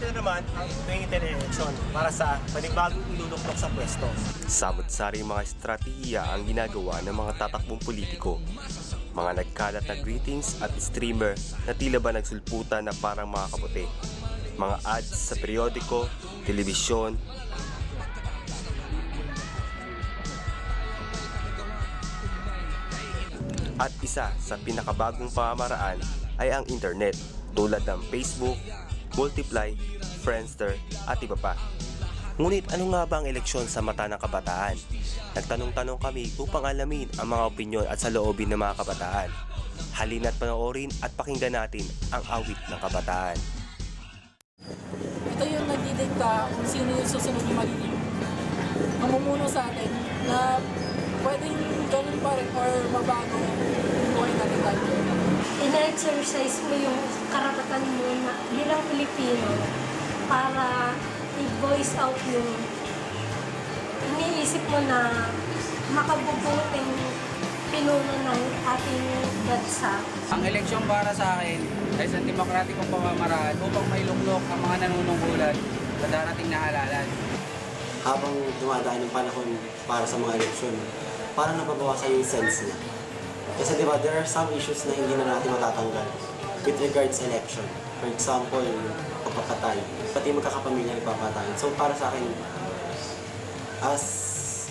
Na naman ang 2010 election para sa panibagong iluluklok sa pwesto. Samot-saring mga estratehiya ang ginagawa ng mga tatakbong politiko. Mga nagkalat na greetings at streamer na tila ba nagsulputan na parang mga kaputi. Mga ads sa periodiko, telebisyon, At isa sa pinakabagong pamamaraan ay ang internet tulad ng Facebook, Multiply, Friendster at iba pa. Ngunit ano nga ba ang eleksyon sa mata ng kabataan? Nagtanong-tanong kami upang alamin ang mga opinyon at saloobin ng mga kabataan. Halina't panoorin at pakinggan natin ang awit ng kabataan. ito yung nagdidikta kung sino yung susunod yung magiging mamumuno sa atin na pwedeng ganun pa rin or mabago buhay natin dahil. Ina-exercise mo yung karapatan mo na bilang Pilipino para i-voice out yung iniisip mo na makabubuting pinuno ng ating bansa. Ang eleksyon para sa akin ay isang demokratikong pamamaraan upang mailuklok ang mga nanunungkulan sa darating na halalan. habang dumadaan yung panahon para sa mga eleksyon, parang nababawasan yung sense niya. Kasi di ba, there are some issues na hindi na natin matatanggal with regards election. For example, pagpapatay. Pati magkakapamilya nagpapatayan. So para sa akin, as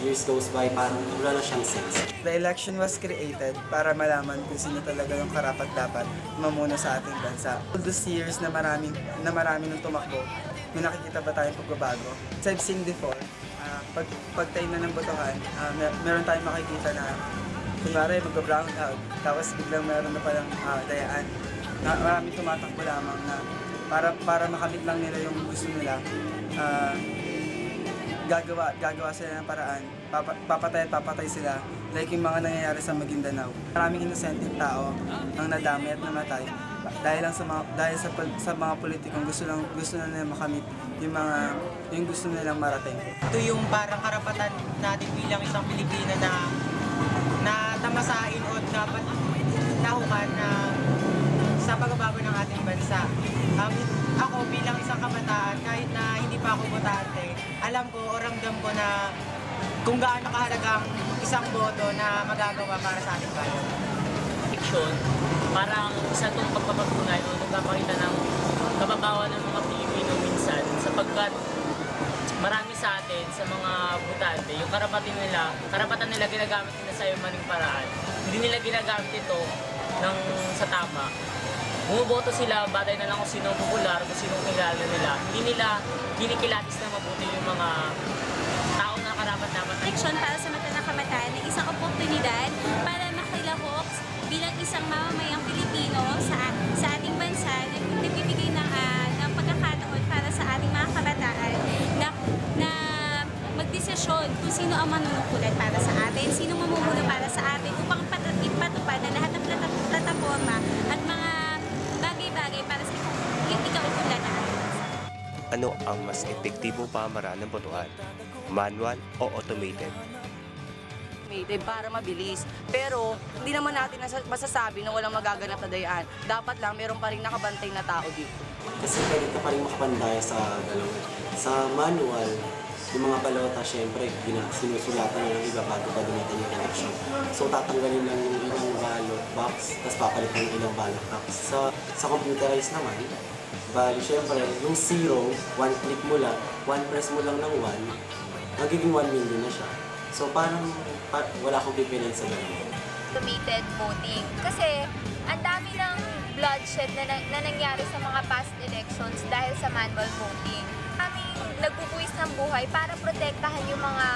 years goes by, parang wala na siyang sense. The election was created para malaman kung sino talaga yung karapat dapat mamuno sa ating bansa. All those years na maraming, na marami nang tumakbo, may nakikita ba tayong pagbabago? As I've seen before, ah, pag, pag tayo na ng botohan, ah, mer- meron tayong makikita na kunwari mag-brown out, tapos biglang meron na palang ah, dayaan. Na, maraming tumatakbo lamang na para para makamit lang nila yung gusto nila. ah, gagawa gagawa sila ng paraan papa, papatay at papatay sila like yung mga nangyayari sa Maguindanao maraming inosenteng tao ang nadami at namatay dahil lang sa mga dahil sa, sa mga politikong gusto lang gusto na nila makamit yung mga yung gusto nilang marating ito yung parang karapatan natin bilang isang Pilipino na na tamasain o dapat nahukan na sa pagbabago ng ating bansa. Um, ako bilang isang kabataan, kahit na hindi pa ako botante, alam ko o ramdam ko na kung gaano kahalagang isang boto na magagawa para sa ating bayan. fiction, parang isa itong pagpapatunay o nagpapakita ng kababawan ng mga Pilipino minsan sapagkat marami sa atin, sa mga butante, yung karapatan nila, karapatan nila ginagamit nila sa maling paraan. Hindi nila ginagamit ito ng sa tama. Bumuboto sila, batay na lang kung sino popular, kung sino kilala nila. Hindi nila kinikilatis na mabuti yung mga tao na karapat dapat eleksyon para sa mata kung sino ang manunungkulan para sa atin, sino mamumuno para sa atin upang pat- ipatupad na lahat ng plata- plataforma at mga bagay-bagay para sa ating bansa. Ano ang mas epektibong pamaraan ng botohan? Manual o automated? automated para mabilis. Pero hindi naman natin masasabi na walang magaganap na dayaan. Dapat lang meron pa rin nakabantay na tao dito. Kasi pwede ka pa rin makapandaya sa galaw. Sa manual, yung mga balota, syempre, gina, sinusulatan na ng iba bago pa dumating yung election. So, tatanggalin lang yung ilang ballot box, tapos papalitan yung ilang ballot box. Sa, sa computerized naman, bali, syempre, yung zero, one click mo lang, one press mo lang ng one, magiging one million na siya. So, parang pa, wala akong pipiliin sa ganun. automated voting. Kasi ang dami ng bloodshed na, na, na nangyari sa mga past elections dahil sa manual voting. Nagpupuwis ng buhay para protektahan yung mga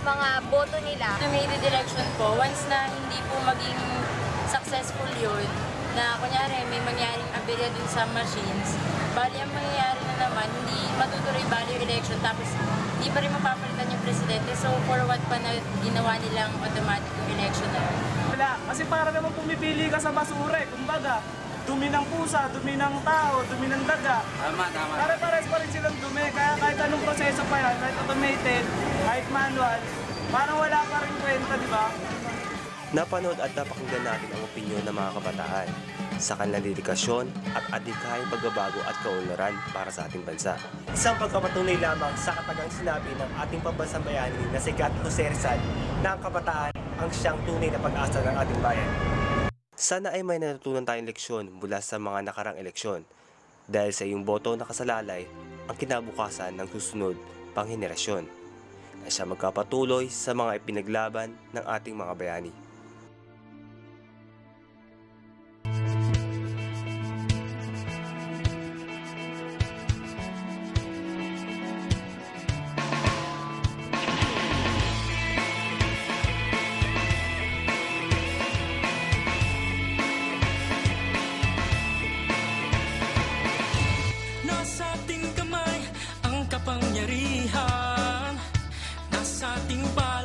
mga boto nila. automated election po, once na hindi po maging successful yun, na kunyari may mangyaring aberya dun sa machines, bali ang mangyayari na naman, hindi matutuloy bali yung election, tapos hindi pa rin mapapalitan yung presidente. So, for what pa na ginawa nilang automatic yung election na yun. wala kasi para naman pumipili ka sa basura eh kumbaga dumi ng pusa, dumi ng tao, dumi ng daga Tama, tama. Pare-pares pa rin silang dumi, kaya kahit anong proseso pa yan, kahit automated, kahit manual, parang wala pa rin kwenta, di ba? Napanood at napakinggan natin ang opinyon ng mga kabataan sa kanilang dedikasyon at adhikayang pagbabago at kaunlaran para sa ating bansa. Isang pagkapatunay lamang sa katagang sinabi ng ating pambansang bayani na si Gat Jose Rizal na ang kabataan ang siyang tunay na pag-asa ng ating bayan. Sana ay may natutunan tayong leksyon mula sa mga nakarang eleksyon dahil sa iyong boto nakasalalay ang kinabukasan ng susunod pang henerasyon na siya magkapatuloy sa mga ipinaglaban ng ating mga bayani. 明白。